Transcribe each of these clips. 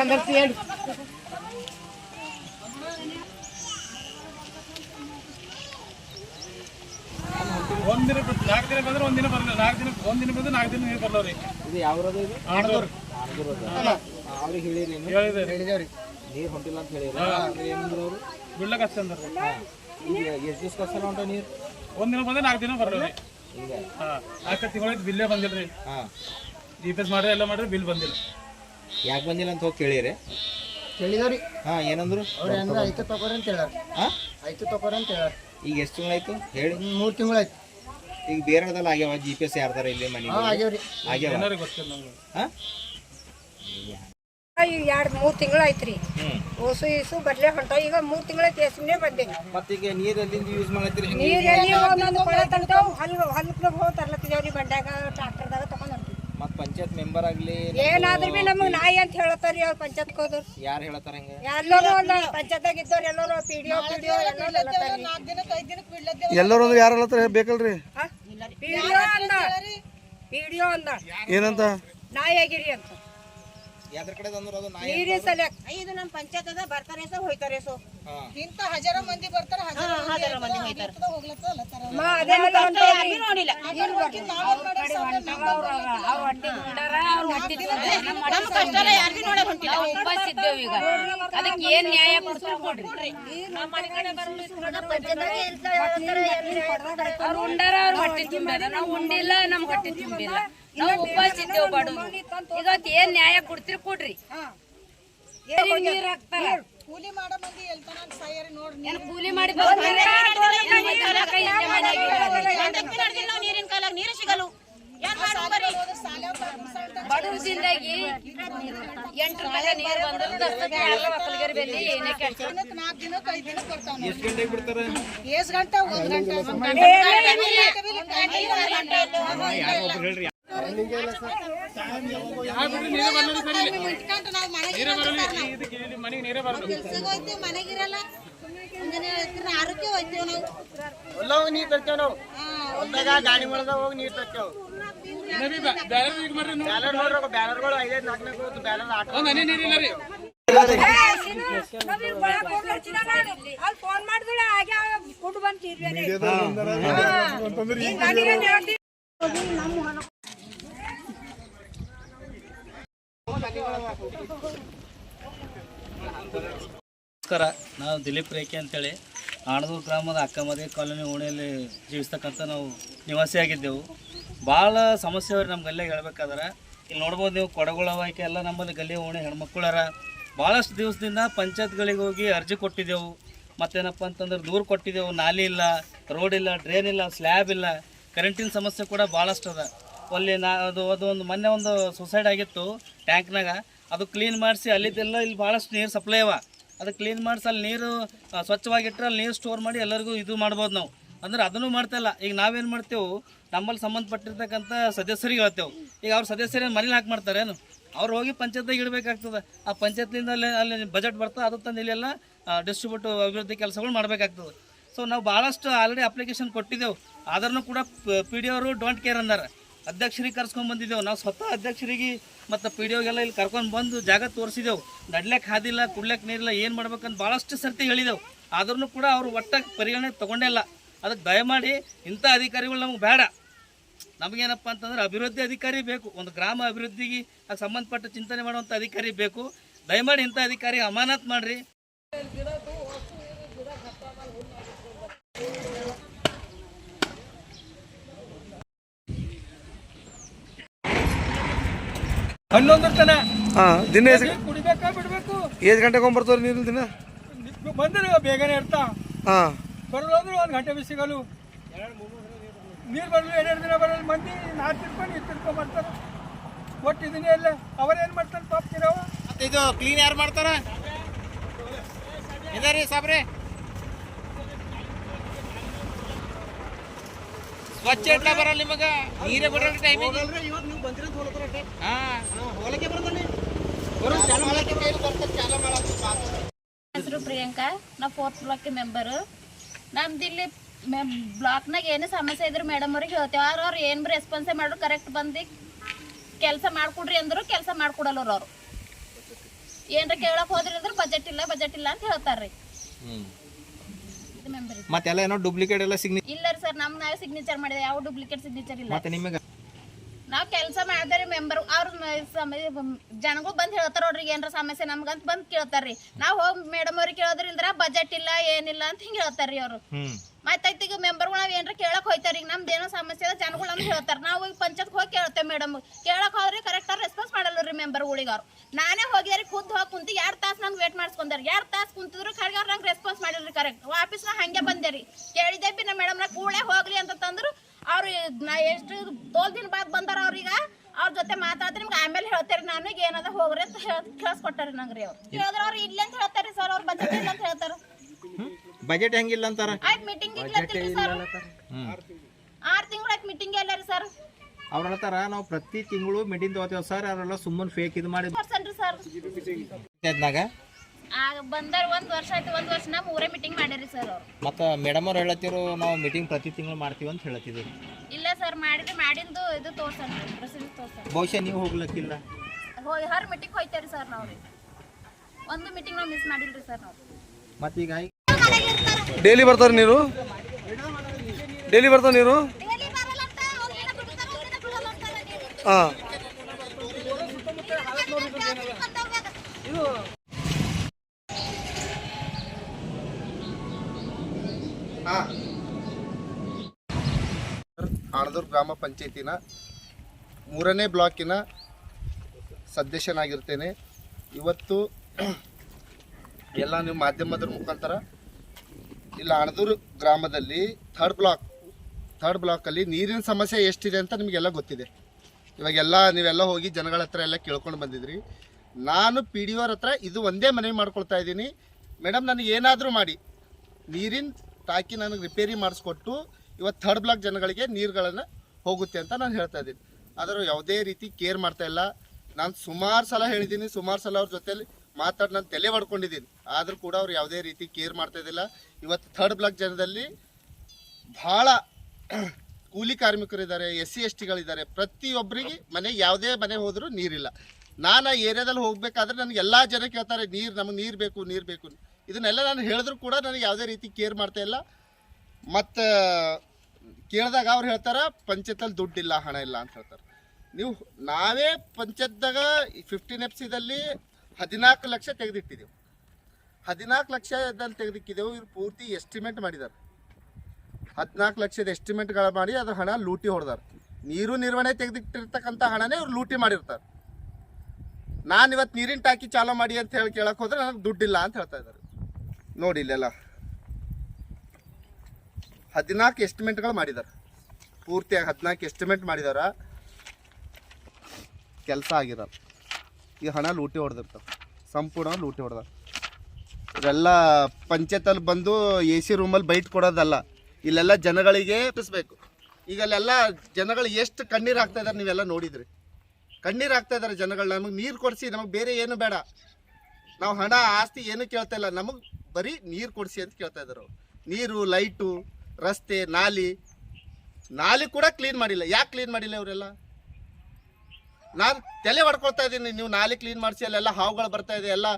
ಕಂದರ್ಸಿ ಹೇಳಿ ಒಂದಿನ ನಾಲ್ಕು ದಿನ ಬಂದ್ರೆ ಒಂದಿನ ಬರಲ್ಲ. ನಾಲ್ಕು ದಿನ ಒಂದಿನ ಬಂದ್ರೆ ನಾಲ್ಕು ದಿನ ನೀರು ಬರ್ಲವ್ರಿ. ಇದು ಯಾವ್ದು ಇದು? ಆಡ್ದವ್ರು ಅವ್ರಿಗೆ ಹೇಳಿರಿ ಹೇಳಿದೆ. ಹೇಳಿದೇವ್ರಿ. ನೀರು ಹೊಂಟಿಲ್ಲ ಅಂತ ಹೇಳಿರಿ ಏನಂದ್ರು ಅವರು? ಅಷ್ಟೇ ಅಂದ್ರು. ಈಗ ಎಷ್ಟು ದಿವ್ಸ ಕಷ್ಟ ಹೊಂಟ ನೀರು? ಒಂದಿನ ಬಂದ್ರೆ ನಾಲ್ಕು ದಿನ ಬರಲ್ಲ ಈಗ. ಹಾ. ನಾಲ್ಕು ತಿಂಗಳಿಗೆ ಬಿಲ್ಲೇ ಬಂದಿಲ್ರಿ. ಹಾ. ಜಿ ಪಿ ಎಸ್ ಮಾಡ್ರಿ ಎಲ್ಲ ಮಾಡ್ರಿ ಬಿಲ್ ಬಂದಿಲ್ಲ. ಯಾಕೆ ಬಂದಿಲ್ಲ ಅಂತ ಹೋಗಿ ಕೇಳಿರಿ. ಹೇಳಿದೇವ್ರಿ ಹಾಂ ಏನಂದ್ರು? ಅವ್ರು ಅಂದ್ರೆ ಐತೆ ತಗೋರಿ ಅಂತ ಹೇಳಾರ. ಹಾಂ ಐತೆ ತಗೋರಿ ಅಂತ ಹೇಳಾರ. ಈಗ ಎಷ್ಟು ತಿಂಗಳಾಯ್ತು? ಹೇಳಿ. ಮೂರು ತಿಂಗಳಾಯ್ತು. ಈಗ ಬೇರೆದಲ್ಲ ಆಗ್ಯಾವ ಜಿ ಪಿ ಎಸ್ ಯಾರ್ದಾರ ಇಲ್ಲಿ ಮನೆ ಹಾಂ ಆಗ್ಯಾವ್ರಿ. ಆಗ್ಯಾವ? ಹಾಂ? ಈಗ ಎರಡು ಮೂರು ತಿಂಗಳು ಆಯ್ತ್ರಿ ಓಸು ಈಸು ಬಡ್ಲೆ ಹೊಂಟ. ಈಗ ಮೂರು ತಿಂಗಳ ಸುಮ್ಮನೆ ಬಂದೆ. ಮತ್ತೀಗ ನೀರು ಎಲ್ಲಿಂದ ಯೂಸ್ ಮಾಡತ್ತೀರಿ ಹೆಂಗೆ ನೀರಲ್ಲಿ ಒಂದೊಂದು ಕೊಳ ತಂತಾವ್ ಹಲ್ ಹೋಗಿ ಬಂಡ್ಯಾಗ ಮತ್ತು ಪಂಚಾಯತ್ ಮೆಂಬರ್ ಆಗ್ಲಿ ಏನಾದ್ರೂ ಬಿ ನಮಗೆ ನಾಯಿ ಅಂತ ಹೇಳತ್ತಾರಿ ಅವ್ರ ಪಂಚಾಯತ್ ಹೋದ್ರು ಯಾರು ಹೇಳತಾರ ಹೆಂಗೆ? ಎಲ್ಲರೂ ಒಂದು ಪಂಚಾಯತ್ದಾಗ ಇದ್ದವ್ರು ಎಲ್ಲರೂ P D O P D O ಎಲ್ಲರೂ ಹೇಳತ್ತಾರಿ ಎಲ್ಲರೂ ಅಂದ್ರೆ ಯಾರು ಹೇಳತಾರ ಬೇಕಲ್ರಿ? ಪಿ ಡಿ ಒ ಅಂದ. ಪಿ ಡಿ ಒ ಅಂದ. ಏನಂತ? ನಾಯಿ ಆಗಿರಿ ಅಂತ. ಕಡೆ ಅದು ನಾಯಿ ಇದು ನಮ್ಮ ಪಂಚಾಯತ್ ಅದ ಬರ್ತಾರೆ ಸೊ ಹೋಯ್ತಾರೆ ಸೊ ಇಂತ ಹಜಾರ ಮಂದಿ ಬರ್ತಾರ ಹಜಾರ ಮಂದಿ ಹೋಗ್ತಾರ ಮಾ ಅದೇ ನೋಡಿಲ್ಲ. ಉಪವಾಸ ಇದ್ದೇವ್ ಈಗ. ಅದಕ್ಕೆ ಏನ್ ನ್ಯಾಯ ಕೊಡ್ತಾರ ಕೊಡ್ರಿ. ಅವ್ರು ಉಂಡಾರ ಅವ್ರ ಹೊಟ್ಟೆ ತುಂಬಿಲ್ಲ ನಾವು ಉಂಡಿಲ್ಲ ನಮ್ ಹೊಟ್ಟೆ ತುಂಬಿಲ್ಲ ನಾವು ಉಪವಾಸ ಇದ್ದೇವ್ ಬಡು ಇವತ್ ಏನ್ ನ್ಯಾಯ ಕೊಡ್ತೀರಿ ಕೊಡ್ರಿ. ಏನ್ ನೀರ್ ಹಾಕ್ತಾರ. ಕೂಲಿ ಮಾಡೋ ಮಂದಿ ಎಲ್ತಾನ ಸಾಯರಿ ನೋಡ್ರಿ ಏನ್ ಕೂಲಿ ಮಾಡಿ ಬರ್ತಾರೆ? ಕೈ ಇಲ್ಲೇ ಮನ್ಯಾಗ ನೀರಿನ ಕಾಲಾಗ ನೀರು ಸಿಗಲು ಬಡವ್ರ ಜಿಂದಾಗಿ ಎಂಟು ರೂಪಾಯಿ ನೀರು ಬಂದ್ರೆ ಬೆಲೆ ಏನೇ ಕೆಲ್ಸ. ನಾಲ್ಕು ದಿನಕ್ಕೆ ಐದು ದಿನ ಎಷ್ಟು ಗಂಟೆಗೆ ಬಿಡ್ತಾರೆ? ಎಷ್ಟ್ ಗಂಟೆ ಒಂದು ಗಂಟೆ ಒಂದ್ ಹೋಯ್ತೀವಿ ಮನೆಗಿರಲ್ಲ ಆರೋಗ್ಯ ಹೋಯ್ತೀವಿ ನಾವು ಎಲ್ಲವೂ ನೀರು ತರ್ತೇವೆ ನಾವು ಹೊಲ್ದಾಗ ಗಾಡಿ ಒಳಗ ಹೋಗಿ ನೀರ್ ತರ್ತೇವ್. ಬ್ಯಾಲರ್ ನೋಡ್ರಿ ಬ್ಯಾಲರ್ಗಳು ಐದೈದು ನಾಲ್ಕು ನಾಲ್ಕು ಬ್ಯಾಲರ್ ಆಟ ನೀರಿಲ್ಲ ಫೋನ್ ಮಾಡಿದ್ರೆ ಹಾಗೆ ನಮ್ಮ ಬಂತೀರಿ ನಮಸ್ಕಾರ. ನಾವು ದಿಲೀಪ್ ರೇಖೆ ಅಂತೇಳಿ. ಆಣದೂರು ಗ್ರಾಮದ ಅಕ್ಕಮದಿ ಕಾಲೋನಿ ಓಣಿಯಲ್ಲಿ ಜೀವಿಸ್ತಕ್ಕಂಥ ನಾವು ನಿವಾಸಿಯಾಗಿದ್ದೆವು. ಭಾಳ ಸಮಸ್ಯೆ ಅವ್ರಿ ನಮ್ಮ ಗಲ್ಲಿಯಾಗ ಹೇಳ್ಬೇಕಾದ್ರೆ, ಇಲ್ಲಿ ನೋಡ್ಬೋದು ನೀವು ಕೊಡಗುಳ ಆಯ್ಕೆ ಎಲ್ಲ ನಮ್ಮಲ್ಲಿ ಗಲ್ಲಿ ಓಣಿ ಹೆಣ್ಮಕ್ಳರ ಭಾಳಷ್ಟು ದಿವಸದಿಂದ ಪಂಚಾಯತ್ಗಳಿಗೆ ಹೋಗಿ ಅರ್ಜಿ ಕೊಟ್ಟಿದ್ದೆವು. ಮತ್ತೇನಪ್ಪ ಅಂತಂದ್ರೆ ದೂರು ಕೊಟ್ಟಿದ್ದೆವು. ನಾಲಿ ಇಲ್ಲ, ರೋಡ್ ಇಲ್ಲ, ಡ್ರೈನ್ ಇಲ್ಲ, ಸ್ಲ್ಯಾಬ್ ಇಲ್ಲ. ಕರೆಂಟಿನ ಸಮಸ್ಯೆ ಕೂಡ ಭಾಳಷ್ಟು ಅದ. ಅಲ್ಲಿ ನಾ ಅದು ಅದು ಒಂದು ಮೊನ್ನೆ ಒಂದು ಸುಸೈಡ್ ಆಗಿತ್ತು ಟ್ಯಾಂಕ್ನಾಗ ಅದು ಕ್ಲೀನ್ ಮಾಡಿಸಿ ಅಲ್ಲಿದ್ದೆಲ್ಲ ಇಲ್ಲಿ ಭಾಳಷ್ಟು ನೀರು ಸಪ್ಲೈ ಅವ. ಅದು ಕ್ಲೀನ್ ಮಾಡಿಸಿ ಅಲ್ಲಿ ನೀರು ಸ್ವಚ್ಛವಾಗಿಟ್ಟರೆ ಅಲ್ಲಿ ನೀರು ಸ್ಟೋರ್ ಮಾಡಿ ಎಲ್ಲರಿಗೂ ಇದು ಮಾಡ್ಬೋದು ನಾವು. ಅಂದ್ರೆ ಅದನ್ನು ಮಾಡ್ತಾಯಿಲ್ಲ ಈಗ ನಾವೇನು ಮಾಡ್ತೇವೆ, ನಮ್ಮಲ್ಲಿ ಸಂಬಂಧಪಟ್ಟಿರ್ತಕ್ಕಂಥ ಸದಸ್ಯರಿಗೆ ಹೇಳ್ತೇವೆ. ಈಗ ಅವ್ರ ಸದಸ್ಯರೇನು ಮನೇಲಿ ಹಾಕಿ ಮಾಡ್ತಾರೇನು ಅವ್ರು ಹೋಗಿ ಪಂಚಾಯತ್ಗೆ ಇಡಬೇಕಾಗ್ತದೆ. ಆ ಪಂಚಾಯತ್ನಿಂದ ಅಲ್ಲಿ ಅಲ್ಲಿ ಬಜೆಟ್ ಬರ್ತದೆ ಅದು ತಂದು ಇಲ್ಲೆಲ್ಲ ಡಿಸ್ಟ್ರಿಬ್ಯೂಟ್ ಅಭಿವೃದ್ಧಿ ಕೆಲಸಗಳು ಮಾಡಬೇಕಾಗ್ತದೆ. ಸೊ ನಾವು ಭಾಳಷ್ಟು ಆಲ್ರೆಡಿ ಅಪ್ಲಿಕೇಶನ್ ಕೊಟ್ಟಿದ್ದೆವು. ಆದ್ರೂ ಕೂಡ ಪಿ ಡಿ ಅವರು ಡೋಂಟ್ ಕೇರ್ ಅಂದಾರೆ. ಅಧ್ಯಕ್ಷರಿಗೆ ಕರ್ಸ್ಕೊಂಡ್ ಬಂದಿದ್ದೆವು. ನಾವು ಸ್ವತಃ ಅಧ್ಯಕ್ಷರಿಗೆ ಮತ್ತು ಪಿ ಡಿ ಒಗೆಲ್ಲ ಇಲ್ಲಿ ಕರ್ಕೊಂಡು ಬಂದು ಜಾಗ ತೋರಿಸಿದೆವು ನಡ್ಲಕ್ಕೆ ಹಾದಿಲ್ಲ ಕುಡ್ಲಕ್ಕೆ ನೀರಿಲ್ಲ, ಏನು ಮಾಡ್ಬೇಕಂತ ಭಾಳಷ್ಟು ಸರ್ತಿ ಹೇಳಿದೆವು ಆದ್ರೂ ಕೂಡ ಅವರು ಒಟ್ಟ ಪರಿಗಣನೆ ತಗೊಂಡೇ ಇಲ್ಲ. ಅದಕ್ಕೆ ದಯಮಾಡಿ ಇಂಥ ಅಧಿಕಾರಿಗಳು ನಮ್ಗೆ ಬೇಡ. ನಮಗೇನಪ್ಪ ಅಂತಂದ್ರೆ ಅಭಿವೃದ್ಧಿ ಅಧಿಕಾರಿ ಬೇಕು. ಒಂದು ಗ್ರಾಮ ಅಭಿವೃದ್ಧಿಗೆ ಅದಕ್ಕೆ ಸಂಬಂಧಪಟ್ಟ ಚಿಂತನೆ ಮಾಡುವಂಥ ಅಧಿಕಾರಿ ಬೇಕು. ದಯಮಾಡಿ ಇಂಥ ಅಧಿಕಾರಿ ಅಮಾನತ್ ಮಾಡಿರಿ. ಹನ್ನೊಂದು ತನ ಹಾ ದಿನ ಎಷ್ಟು ಕುಡಿಬೇಕಾ ಬಿಡ್ಬೇಕು? ಎಷ್ಟು ಗಂಟೆಗೆ ಬರ್ತಾವ್ರಿ ನೀರು ದಿನ? ಬಂದ್ರೆ ಬೇಗನೆ ಇರ್ತಾ. ಹಾ. ಬರೋದಂದ್ರೆ ಒಂದು ಗಂಟೆ ಬಿ ಸಿಗಲು. ನೀರು ಬರಲು ಎರಡೆರಡು ದಿನ ಬರಲು ಮಂದಿ ನಾಲ್ಕು ತಿರ್ಕೊಂಡು ಇದು ತಿರ್ಕೊಂಡು ಬರ್ತಾರೆ. ಒಟ್ಟು ಇದನ್ನೇ ಇಲ್ಲ ಅವರೇನು ಮಾಡ್ತಾರೆ ಪಾಪ ತಿರವ ಇದು ಕ್ಲೀನ್ ಯಾರು ಮಾಡ್ತಾರ? ಇದರಿ ಸಾಬ್ರೆ? ಸ್ವಚ್ಛ ಇಟ್ಲ ಬರಲ್ಲ ನಿಮಗ? ನೀರೇ ಬರಲ್ಲ ಟೈಮಿಗೆ ಹಾ ಹೆಸರು ಪ್ರಿಯಾಂಕಾ. ನಾ ಫೋರ್ತ್ ಬ್ಲಾಕ್ ಮೆಂಬರ್ ನಮ್ದು ಇಲ್ಲಿ ಬ್ಲಾಕ್ನಾಗ ಏನೇ ಸಮಸ್ಯೆ ಇದ್ರು ಮೇಡಮ್ ಅವ್ರಿಗೆ ಹೇಳ್ತೇವೆ. ಅವ್ರು ಅವ್ರು ಏನು ಬಿ ರೆಸ್ಪಾನ್ಸೇ ಮಾಡ್ರು ಕರೆಕ್ಟ್ ಬಂದು ಕೆಲಸ ಮಾಡ್ಕೊಡ್ರಿ ಅಂದ್ರು ಕೆಲಸ ಮಾಡ್ಕೊಡಲ್ಲ ಅವರು ಏನರ ಕೇಳಕ್ ಹೋದ್ರಿ ಅಂದ್ರೆ ಬಜೆಟ್ ಇಲ್ಲ ಬಜೆಟ್ ಇಲ್ಲ ಅಂತ ಹೇಳ್ತಾರ್ರಿ. ಹ್ಮ್ ಎಲ್ಲ ಮತ್ತೆಲ್ಲ ಏನೋ ಡೂಪ್ಲಿಕೇಟ್ ಎಲ್ಲ ಸಿಗ್ನಿ ಇಲ್ಲ ರೀ ಸರ್ ನಮ್ ನಾವೇ ಸಿಗ್ನೇಚರ್ ಮಾಡಿದೆ ಯಾವ ಡೂಪ್ಲಿಕೇಟ್ ಸಿಗ್ನೇಚರ್ ಇಲ್ಲ. ಮತ್ತೆ ನಿಮಗೆ? ನಾವ್ ಕೆಲಸ ಮಾಡಿದ್ರೆ ಮೆಂಬರ್ ಅವ್ರ ಜನಗಳು ಬಂದ್ ಹೇಳ್ತಾರ ನೋಡ್ರಿ ಏನ್ರ ಸಮಸ್ಯೆ ನಮ್ಗಂತ ಬಂದ್ ಕೇಳ್ತಾರ್ರಿ. ನಾವ್ ಹೋಗಿ ಮೇಡಮ್ ಅವ್ರಿಗೆ ಕೇಳೋದ್ರಿಂದ ಬಜೆಟ್ ಇಲ್ಲ ಏನಿಲ್ಲ ಅಂತ ಹಿಂಗ ಹೇಳ್ತಾರ್ರಿ ಅವ್ರು. ಹ್ಮ್. ಮತ್ತೈತಿ ಈಗ ಮೆಂಬರ್ಗಳು ನಾವು ಏನಾರ ಕೇಳಕ್ ಹೋಯ್ತಾರ ಈಗ ನಮ್ದು ಏನೋ ಸಮಸ್ಯೆ ಅದ ಜನಗಳು ಅಂತ ಹೇಳ್ತಾರೆ. ನಾವು ಈಗ ಪಂಚಾಯತ್ ಹೋಗಿ ಕೇಳ್ತೇವೆ ಮೇಡಮ್ ಕೇಳಕ್ ಹೋದ್ರೆ ಕರೆಕ್ಟ್ ರೆಸ್ಪಾನ್ಸ್ ಮಾಡಲ್ಲ ರೀ ಮೆಂಬರ್ಗಳಿಗೆ ಅವ್ರು. ನಾನೇ ಹೋಗಿದಾರೆ ಖುದ್ದು ಹೋಗಿ ಕುಂತು ಎರಡು ತಾಸು ನಂಗೆ ವೇಟ್ ಮಾಡಿಸ್ಕೊಂಡಾರೆ. ಎರಡು ತಾಸು ಕುಂತಿದ್ರು ಖರ್ಗೆ ಅವ್ರು ನಂಗೆ ರೆಸ್ಪಾನ್ಸ್ ಮಾಡಿಲ್ರಿ ಕರೆಕ್ಟ್ ವಾಪಸ್ ನಾ ಹಂಗೆ ಬಂದೆ ರೀ. ಕೇಳಿದೆ ಬಿ ನಮ್ಮ ಮೇಡಮ್ ನಾ ಕೂಡಲೇ ಹೋಗ್ಲಿ ಅಂತ ತಂದ್ರು. ಅವ್ರು ನಾ ಎಷ್ಟು ತೋಲ್ ದಿನ ಬಾದ್ ಬಂದಾರ ಅವ್ರೀಗ ಅವ್ರ ಜೊತೆ ಮಾತಾಡಿದ್ರೆ ನಿಮ್ಗೆ ಆಮೇಲೆ ಹೇಳ್ತಾರೆ ನನಗೆ ಏನದ ಹೋಗ್ರಿ ಅಂತ ಹೇಳಿ ಕೇಳಿಸ್ಕೊಟ್ಟಾರೆ ನಂಗೆ ರೀ ಅವ್ರು. ಕೇಳಿದ್ರೆ ಅವ್ರು ಇಲ್ಲ ಅಂತ ಹೇಳ್ತಾರೆ ಸರ್. ಅವ್ರ ಬಜೆಟ್ ಇಲ್ಲ ಅಂತ ಹೇಳ್ತಾರ. ಬಜೆಟ್ ಹೆಂಗಿಲ್ಲ ಅಂತಾರ ಆಯ್ತು ಮೀಟಿಂಗ್ ಸರ್. ಆರು ಆಯ್ತು ಮೀಟಿಂಗ್ ಎಲ್ಲ ರೀ ಸರ್. ಅವ್ರ ಹೇಳ್ತಾರ ನಾವು ಪ್ರತಿ ತಿಂಗಳು ಮೀಟಿಂಗ್ ತಗೋತೀವಿ ಸರ್ ಅವರೆಲ್ಲ ಸುಮ್ಮನೆ ಫೇಕ್ ಇದು ಮಾಡಿ ಪರ್ಸೆಂಟ್ ಸರ್. ಅದ್ನಾಗ ಆಗ ಬಂದರ್ ಒಂದ್ ವರ್ಷ ಆಯ್ತು ಒಂದ್ ವರ್ಷ ನಾ ಮೂರೇ ಮೀಟಿಂಗ್ ಮಾಡಿರಿ ಸರ್ ಅವ್ರು. ಮತ್ತೆ ಮೇಡಮ್ ಅವ್ರು ಹೇಳತ್ತಿರೋ ನಾವು ಮೀಟಿಂಗ್ ಪ್ರತಿ ತಿಂಗಳು ಮಾಡ್ತೀವಿ ಅಂತ ಹೇಳತ್ತಿದ್ರು ಇಲ್ಲ ಸರ್ ಮಾಡಿದ್ರೆ ಮಾಡಿಂದು ಇದು ತೋರ್ಸನ್ರಿ ಪ್ರೊಸೀಜರ್ ತೋರ್ಸನ್ ಬಹುಶಃ ನೀವು ಹೋಗ್ಲಕ್ಕಿಲ್ಲ. ಹೋಯ್ ಹರ್ ಮೀಟಿಂಗ್ ಹೋಯ್ತೇರಿ ಸರ್ ನಾವು ಒಂದು ಮೀಟಿಂಗ್ ನಾವು ಮಿಸ್ ಮಾಡಿಲ್ರಿ ಸರ್ ನಾವು. ಮತ್ತೀಗ ಡೈಲಿ ಬರ್ತಾರೆ ನೀರು? ಡೈಲಿ ಬರ್ತಾರೆ ನೀರು? ಹಾಂ. ಆಣದೂರು ಗ್ರಾಮ ಪಂಚಾಯತಿನ ಮೂರನೇ ಬ್ಲಾಕಿನ ಸದಸ್ಯನಾಗಿರ್ತೇನೆ. ಇವತ್ತು ಎಲ್ಲ ನೀವು ಮಾಧ್ಯಮದ ಮುಖಾಂತರ ಇಲ್ಲ, ಅಣದೂರು ಗ್ರಾಮದಲ್ಲಿ ಥರ್ಡ್ ಬ್ಲಾಕ್ ಥರ್ಡ್ ಬ್ಲಾಕಲ್ಲಿ ನೀರಿನ ಸಮಸ್ಯೆ ಎಷ್ಟಿದೆ ಅಂತ ನಿಮಗೆಲ್ಲ ಗೊತ್ತಿದೆ. ಇವಾಗೆಲ್ಲ ನೀವೆಲ್ಲ ಹೋಗಿ ಜನಗಳ ಹತ್ರ ಎಲ್ಲ ಕೇಳ್ಕೊಂಡು ಬಂದಿದ್ರಿ. ನಾನು ಪಿ ಡಿ ಅವ್ರ ಹತ್ರ ಇದು ಒಂದೇ ಮನವಿ ಮಾಡ್ಕೊಳ್ತಾ ಇದ್ದೀನಿ. ಮೇಡಮ್, ನನಗೆ ಏನಾದರೂ ಮಾಡಿ. ನೀರಿನ ಟಾಕಿ ನನಗೆ ರಿಪೇರಿ ಮಾಡಿಸ್ಕೊಟ್ಟು ಇವತ್ತು ಥರ್ಡ್ ಬ್ಲಾಕ್ ಜನಗಳಿಗೆ ನೀರುಗಳನ್ನು ಹೋಗುತ್ತೆ ಅಂತ ನಾನು ಹೇಳ್ತಾ ಇದ್ದೀನಿ. ಆದರೂ ಯಾವುದೇ ರೀತಿ ಕೇರ್ ಮಾಡ್ತಾ ಇಲ್ಲ. ನಾನು ಸುಮಾರು ಸಲ ಹೇಳಿದ್ದೀನಿ, ಸುಮಾರು ಸಲ ಅವ್ರ ಜೊತೆಲಿ ಮಾತಾಡಿ ನಾನು ತಲೆ ಹೊಡ್ಕೊಂಡಿದ್ದೀನಿ ಆದರೂ ಕೂಡ ಅವ್ರು ಯಾವುದೇ ರೀತಿ ಕೇರ್ ಮಾಡ್ತಾ ಇದ್ದಿಲ್ಲ. ಇವತ್ತು ಥರ್ಡ್ ಬ್ಲಾಕ್ ಜನದಲ್ಲಿ ಭಾಳ ಕೂಲಿ ಕಾರ್ಮಿಕರಿದ್ದಾರೆ ಎಸ್ ಸಿ ಎಸ್ ಟಿಗಳಿದ್ದಾರೆ ಪ್ರತಿಯೊಬ್ಬರಿಗೆ ಮನೆ ಯಾವುದೇ ಮನೆ ಹೋದರೂ ನೀರಿಲ್ಲ. ನಾನು ಆ ಏರಿಯಾದಲ್ಲಿ ಹೋಗಬೇಕಾದ್ರೆ ನನಗೆ ಎಲ್ಲ ಜನ ಕೇಳ್ತಾರೆ, ನೀರು, ನಮಗೆ ನೀರು ಬೇಕು ನೀರು ಬೇಕು ಇದನ್ನೆಲ್ಲ ನಾನು ಹೇಳಿದ್ರು ಕೂಡ ನನಗೆ ಯಾವುದೇ ರೀತಿ ಕೇರ್ ಮಾಡ್ತಾ ಇಲ್ಲ. ಮತ್ತು ಕೇಳಿದಾಗ ಅವ್ರು ಹೇಳ್ತಾರೆ ಪಂಚಾಯತಲ್ಲಿ ದುಡ್ಡಿಲ್ಲ, ಹಣ ಇಲ್ಲ ಅಂತ ಹೇಳ್ತಾರೆ. ನೀವು ನಾವೇ ಪಂಚಾಯತ್ದಾಗ ಫಿಫ್ಟೀನ್ ಎಫ್ ಸಿದಲ್ಲಿ ಹದಿನಾಲ್ಕು ಲಕ್ಷ ತೆಗೆದಿಟ್ಟಿದ್ದೆವು. ಹದಿನಾಲ್ಕು ಲಕ್ಷ ಲಕ್ಷದಲ್ಲಿ ತೆಗೆದಿಕ್ಕಿದ್ದೆವು, ಇವ್ರು ಪೂರ್ತಿ ಎಸ್ಟಿಮೇಟ್ ಮಾಡಿದ್ದಾರೆ. ಹದಿನಾಲ್ಕು ಲಕ್ಷದ ಎಸ್ಟಿಮೇಟ್ಗಳ ಮಾಡಿ ಅದ್ರ ಹಣ ಲೂಟಿ ಹೊಡೆದಾರೆ. ನೀರು ನಿರ್ವಹಣೆ ತೆಗೆದಿಟ್ಟಿರ್ತಕ್ಕಂಥ ಹಣನೇ ಇವ್ರು ಲೂಟಿ ಮಾಡಿರ್ತಾರೆ. ನಾನು ಇವತ್ತು ನೀರಿನ ಟಾಕಿ ಚಾಲೂ ಮಾಡಿ ಅಂತ ಹೇಳಿ ಕೇಳಕ್ಕೆ ಹೋದ್ರೆ ನನಗೆ ದುಡ್ಡಿಲ್ಲ ಅಂತ ಹೇಳ್ತಾ ಇದ್ದಾರೆ. ನೋಡಿ ಇಲ್ಲೆಲ್ಲ. ಹದಿನಾಲ್ಕು ಎಸ್ಟಿಮೇಟ್ಗಳು ಮಾಡಿದ್ದಾರೆ. ಪೂರ್ತಿಯಾಗಿ ಹದಿನಾಲ್ಕು ಎಸ್ಟಿಮೇಟ್ ಮಾಡಿದಾರ. ಕೆಲಸ ಆಗಿರಲ್ಲ ಈ ಹಣ ಲೂಟಿ ಹೊಡೆದಿರ್ತಾವೆ. ಸಂಪೂರ್ಣ ಲೂಟಿ ಹೊಡೆದ ಇವೆಲ್ಲ ಪಂಚಾಯತಲ್ಲಿ ಬಂದು ಎ ಸಿ ರೂಮಲ್ಲಿ ಬೈಟ್ ಕೊಡೋದಲ್ಲ, ಇಲ್ಲೆಲ್ಲ ಜನಗಳಿಗೆ ತಪ್ಪಿಸ್ಬೇಕು ಈಗ ಅಲ್ಲೆಲ್ಲ ಜನಗಳು ಎಷ್ಟು ಕಣ್ಣೀರು ಹಾಕ್ತಾ ಇದ್ದಾರೆ ನೀವೆಲ್ಲ ನೋಡಿದ್ರಿ. ಕಣ್ಣೀರು ಹಾಕ್ತಾ ಇದ್ದಾರೆ ಜನಗಳು, ನಮಗೆ ನೀರು ಕೊಡಿಸಿ, ನಮಗೆ ಬೇರೆ ಏನು ಬೇಡ. ನಾವು ಹಣ, ಆಸ್ತಿ ಏನು ಕೇಳ್ತಾ ಇಲ್ಲ, ನಮಗೆ ಬರೀ ನೀರು ಕೊಡಿಸಿ ಅಂತ ಕೇಳ್ತಾ ಇದ್ದಾರೆ ನೀರು, ಲೈಟು, ರಸ್ತೆ, ನಾಲಿ. ನಾಲಿ ಕೂಡ ಕ್ಲೀನ್ ಮಾಡಿಲ್ಲ. ಯಾಕೆ ಕ್ಲೀನ್ ಮಾಡಿಲ್ಲ ಇವರೆಲ್ಲ? ನಾನು ತಲೆ ಹೊಡ್ಕೊಳ್ತಾ ಇದ್ದೀನಿ. ನೀವು ನಾಲಿ ಕ್ಲೀನ್ ಮಾಡಿಸಿ ಅಲ್ಲೆಲ್ಲ ಹಾವುಗಳು ಬರ್ತಾ ಇದೆ ಎಲ್ಲ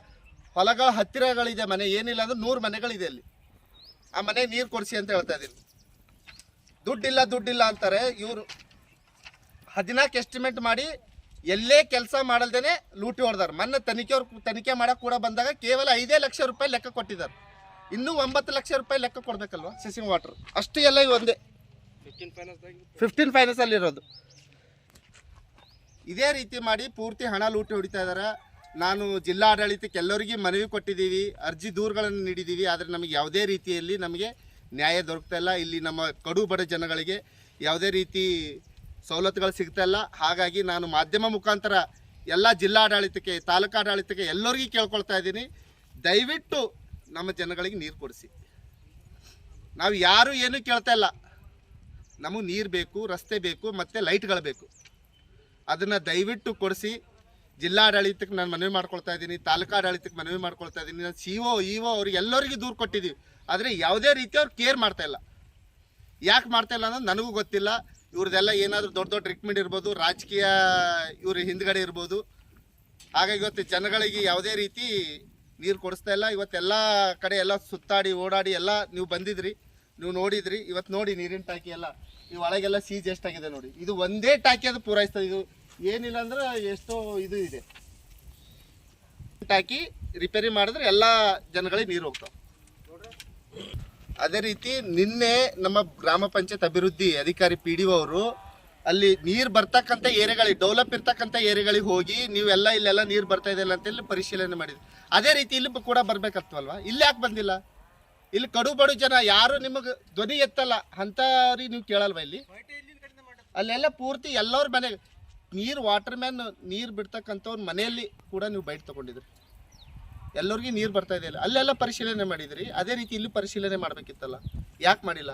ಹೊಲಗಳ ಹತ್ತಿರಗಳಿದೆ ಮನೆ ಏನಿಲ್ಲ ಅಂದ್ರೆ ನೂರು ಮನೆಗಳಿದೆ ಅಲ್ಲಿ. ಆ ಮನೆ ನೀರು ಕೊಡಿಸಿ ಅಂತ ಹೇಳ್ತಾ ಇದ್ದೀನಿ. ದುಡ್ಡಿಲ್ಲ ದುಡ್ಡಿಲ್ಲ ಅಂತಾರೆ. ಇವರು ಹದಿನಾಲ್ಕು ಎಸ್ಟಿಮೇಟ್ ಮಾಡಿ ಎಲ್ಲೇ ಕೆಲಸ ಮಾಡಲ್ದೇನೆ ಲೂಟಿ ಹೊಡೆದಾರೆ. ಮೊನ್ನೆ ತನಿಖೆಯವ್ರು ತನಿಖೆ ಮಾಡಕ್ಕೆ ಕೂಡ ಬಂದಾಗ ಕೇವಲ ಐದೇ ಲಕ್ಷ ರೂಪಾಯಿ ಲೆಕ್ಕ ಕೊಟ್ಟಿದ್ದಾರೆ. ಇನ್ನೂ ಒಂಬತ್ತು ಲಕ್ಷ ರೂಪಾಯಿ ಲೆಕ್ಕ ಕೊಡಬೇಕಲ್ವ? ಸಿಸಿಂಗ್ ವಾಟರ್ ಅಷ್ಟು ಎಲ್ಲ ಇವು ಒಂದೇ. ಫಿಫ್ಟೀನ್ ಫೈನಾನ್ಸಲ್ಲಿ ಇರೋದು ಇದೇ ರೀತಿ ಮಾಡಿ ಪೂರ್ತಿ ಹಣ ಲೂಟಿ ಹೊಡಿತಾ ಇದ್ದಾರೆ. ನಾನು ಜಿಲ್ಲಾಡಳಿತಕ್ಕೆ ಎಲ್ಲರಿಗೂ ಮನವಿ ಕೊಟ್ಟಿದ್ದೀವಿ, ಅರ್ಜಿ ದೂರುಗಳನ್ನು ನೀಡಿದ್ದೀವಿ, ಆದರೆ ನಮಗೆ ಯಾವುದೇ ರೀತಿಯಲ್ಲಿ ನಮಗೆ ನ್ಯಾಯ ದೊರಕ್ತಾ ಇಲ್ಲ. ಇಲ್ಲಿ ನಮ್ಮ ಕಡು ಬಡ ಜನಗಳಿಗೆ ಯಾವುದೇ ರೀತಿ ಸವಲತ್ತುಗಳು ಸಿಗ್ತಾ ಇಲ್ಲ. ಹಾಗಾಗಿ ನಾನು ಮಾಧ್ಯಮ ಮುಖಾಂತರ ಎಲ್ಲ ಜಿಲ್ಲಾಡಳಿತಕ್ಕೆ ತಾಲೂಕಾಡಳಿತಕ್ಕೆ ಎಲ್ಲರಿಗೂ ಕೇಳ್ಕೊಳ್ತಾ ಇದ್ದೀನಿ. ದಯವಿಟ್ಟು ನಮ್ಮ ಜನಗಳಿಗೆ ನೀರು ಕೊಡಿಸಿ. ನಾವು ಯಾರು ಏನೂ ಕೇಳ್ತಾ ಇಲ್ಲ. ನಮಗೆ ನೀರು ಬೇಕು, ರಸ್ತೆ ಬೇಕು, ಮತ್ತು ಲೈಟ್ಗಳು ಬೇಕು. ಅದನ್ನು ದಯವಿಟ್ಟು ಕೊಡಿಸಿ. ಜಿಲ್ಲಾಡಳಿತಕ್ಕೆ ನಾನು ಮನವಿ ಮಾಡ್ಕೊಳ್ತಾ ಇದ್ದೀನಿ ತಾಲೂಕಾಡಳಿತಕ್ಕೆ ಮನವಿ ಮಾಡ್ಕೊಳ್ತಾ ಇದ್ದೀನಿ. ನಾನು ಸಿ ಒ ಇ ಒ ಅವ್ರಿಗೆ ಎಲ್ಲರಿಗೂ ದೂರು ಕೊಟ್ಟಿದ್ದೀವಿ. ಆದರೆ ಯಾವುದೇ ರೀತಿ ಅವ್ರು ಕೇರ್ ಮಾಡ್ತಾ ಇಲ್ಲ. ಯಾಕೆ ಮಾಡ್ತಾ ಇಲ್ಲ ಅನ್ನೋದು ನನಗೂ ಗೊತ್ತಿಲ್ಲ. ಇವ್ರದ್ದೆಲ್ಲ ಏನಾದರೂ ದೊಡ್ಡ ದೊಡ್ಡ ರಿಕ್ಮೆಂಡ್ ಇರ್ಬೋದು, ರಾಜಕೀಯ ಇವ್ರ ಹಿಂದ್ಗಡೆ ಇರ್ಬೋದು. ಹಾಗಾಗಿ ಇವತ್ತು ಜನಗಳಿಗೆ ಯಾವುದೇ ರೀತಿ ನೀರು ಕೊಡಿಸ್ತಾ ಇಲ್ಲ. ಇವತ್ತೆಲ್ಲ ಕಡೆ ಎಲ್ಲ ಸುತ್ತಾಡಿ, ಓಡಾಡಿ ಎಲ್ಲ ನೀವು ಬಂದಿದ್ರಿ, ನೀವು ನೋಡಿದ್ರಿ. ಇವತ್ತು ನೋಡಿ ನೀರಿನ ಟಾಕಿ ಎಲ್ಲ. ಈ ಒಳಗೆಲ್ಲ ಸೀಜ್ ಎಷ್ಟಾಗಿದೆ ನೋಡಿ. ಇದು ಒಂದೇ ಟಾಕಿ ಅದು ಪೂರೈಸ್ತದೆ ಇದು ಏನಿಲ್ಲ ಅಂದ್ರೆ ಎಷ್ಟೋ ಇದು ಇದೆ. ಹಾಕಿ ರಿಪೇರಿ ಮಾಡಿದ್ರೆ ಎಲ್ಲ ಜನಗಳಿಗೆ ನೀರು ಹೋಗ್ತಾವೆ. ಅದೇ ರೀತಿ ನಿನ್ನೆ ನಮ್ಮ ಗ್ರಾಮ ಪಂಚಾಯತ್ ಅಭಿವೃದ್ಧಿ ಅಧಿಕಾರಿ ಪಿ ಡಿ ಅವರು ಅಲ್ಲಿ ನೀರು ಬರ್ತಕ್ಕಂಥ ಏರಿಯಾಗಳಿಗೆ ಡೆವಲಪ್ ಇರ್ತಕ್ಕಂಥ ಏರಿಯಾಗಳಿಗೆ ಹೋಗಿ ನೀವೆಲ್ಲ ಇಲ್ಲೆಲ್ಲ ನೀರು ಬರ್ತಾ ಇದೆಯಲ್ಲ ಅಂತೇಳಿ ಪರಿಶೀಲನೆ ಮಾಡಿದ್ರು. ಅದೇ ರೀತಿ ಇಲ್ಲಿ ಕೂಡ ಬರ್ಬೇಕಾಗ್ತವಲ್ವಾ? ಇಲ್ಲಿ ಯಾಕೆ ಬಂದಿಲ್ಲ? ಇಲ್ಲಿ ಕಡು ಬಡು ಜನ ಯಾರು ನಿಮಗೆ ಧ್ವನಿ ಎತ್ತಲ್ಲ ಅಂಥವ್ರಿಗೆ ನೀವು ಕೇಳಲ್ವಾ ಇಲ್ಲಿ? ಅಲ್ಲೆಲ್ಲ ಪೂರ್ತಿ ಎಲ್ಲರ ಮನೆಗೆ ನೀರು ವಾಟರ್ ಮ್ಯಾನ್ ನೀರು ಬಿಡ್ತಕ್ಕಂಥವ್ರ ಮನೆಯಲ್ಲಿ ಕೂಡ ನೀವು ಬೈಟ್ ತಗೊಂಡಿದ್ರಿ. ಎಲ್ಲರಿಗೂ ನೀರು ಬರ್ತಾ ಇದೆಯಲ್ಲ ಅಲ್ಲೆಲ್ಲ ಪರಿಶೀಲನೆ ಮಾಡಿದ್ರಿ. ಅದೇ ರೀತಿ ಇಲ್ಲಿ ಪರಿಶೀಲನೆ ಮಾಡಬೇಕಿತ್ತಲ್ಲ. ಯಾಕೆ ಮಾಡಿಲ್ಲ?